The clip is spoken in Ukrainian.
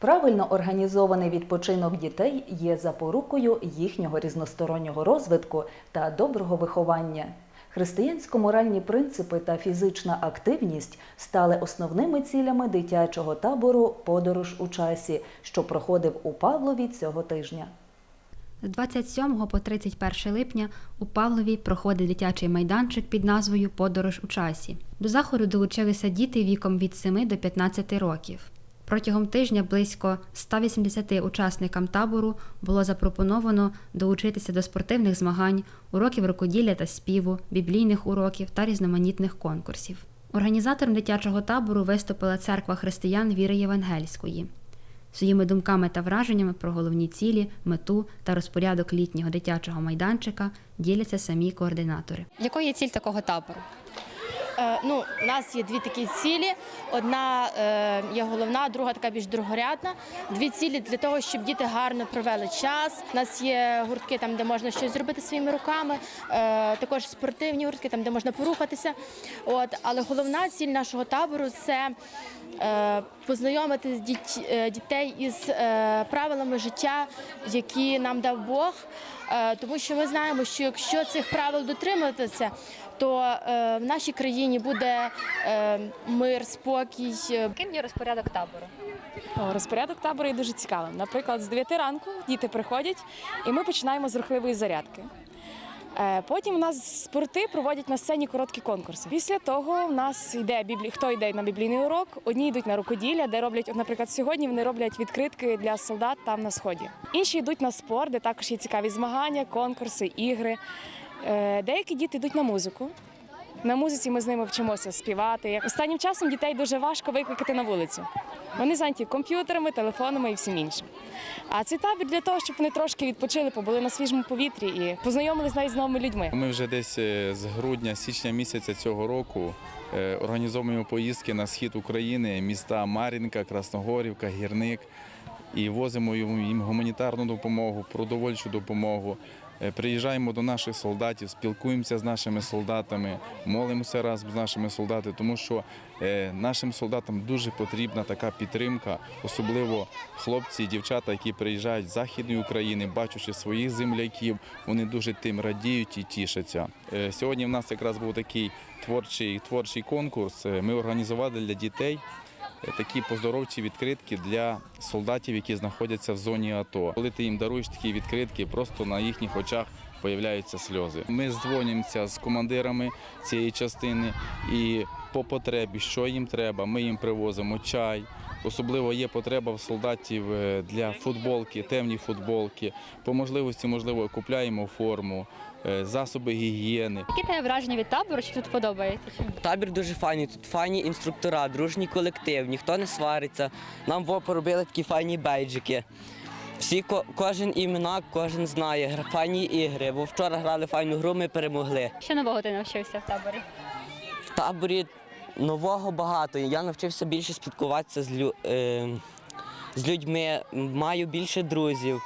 Правильно організований відпочинок дітей є запорукою їхнього різностороннього розвитку та доброго виховання. Християнсько-моральні принципи та фізична активність стали основними цілями дитячого табору Подорож у часі, що проходив у Павлові цього тижня. З 27 по 31 липня у Павлові проходить дитячий майданчик під назвою Подорож у часі. До заходу долучилися діти віком від 7 до 15 років. Протягом тижня близько 180 учасникам табору було запропоновано долучитися до спортивних змагань, уроків рукоділля та співу, біблійних уроків та різноманітних конкурсів. Організатором дитячого табору виступила церква християн віри євангельської. Своїми думками та враженнями про головні цілі, мету та розпорядок літнього дитячого майданчика діляться самі координатори. Якою є ціль такого табору? Е, ну, у нас є дві такі цілі. Одна е, є головна, друга така більш другорядна. Дві цілі для того, щоб діти гарно провели час. У нас є гуртки там, де можна щось зробити своїми руками, е, також спортивні гуртки, там де можна порухатися. От, але головна ціль нашого табору це познайомити е, дітей із е, правилами життя, які нам дав Бог. Е, тому що ми знаємо, що якщо цих правил дотримуватися, то е, в нашій країні буде е, мир, спокій. е, Яким є розпорядок табору? О, Розпорядок табору є дуже цікавим. Наприклад, з 9 ранку діти приходять, і ми починаємо з рухливої зарядки. Е, Потім у нас спорти проводять на сцені короткі конкурси. Після того в нас йде біблі... хто йде на біблійний урок, одні йдуть на рукоділля, де роблять, наприклад, сьогодні вони роблять відкритки для солдат там на сході. Інші йдуть на спорт, де також є цікаві змагання, конкурси, ігри. Е, Деякі діти йдуть на музику. На музиці ми з ними вчимося співати. Останнім часом дітей дуже важко викликати на вулицю. Вони зайняті комп'ютерами, телефонами і всім іншим. А цей табір для того, щоб вони трошки відпочили, побули на свіжому повітрі і познайомились навіть з новими людьми. Ми вже десь е, з грудня, січня місяця цього року е, організовуємо поїздки на схід України, міста Мар'їнка, Красногорівка, Гірник. І возимо їм гуманітарну допомогу, продовольчу допомогу. Е, Приїжджаємо до наших солдатів, спілкуємося з нашими солдатами, молимося разом з нашими солдатами, тому що е, нашим солдатам дуже потрібна така підтримка, особливо хлопці і дівчата, які приїжджають з Західної України, бачачи своїх земляків, вони дуже тим радіють і тішаться. Е, Сьогодні в нас якраз був такий творчий, творчий конкурс. Ми організували для дітей такі поздоровчі відкритки для солдатів, які знаходяться в зоні АТО. Коли ти їм даруєш такі відкритки, просто на їхніх очах появляються сльози. Ми дзвонимося з командирами цієї частини і по потребі, що їм треба, ми їм привозимо чай. Особливо є потреба в солдатів е, для футболки, темні футболки. По можливості, можливо, купляємо форму, е, засоби гігієни. Які тебе враження від табору? Чи тут подобається? Табір дуже файний, тут файні інструктора, дружній колектив, ніхто не свариться. Нам во поробили такі файні бейджики. Всі, ко- кожен імена, кожен знає, файні ігри. Бо вчора грали файну гру, ми перемогли. Що нового ти навчився в таборі? В таборі нового багато. Я навчився більше спілкуватися з, лю... е... з людьми, маю більше друзів.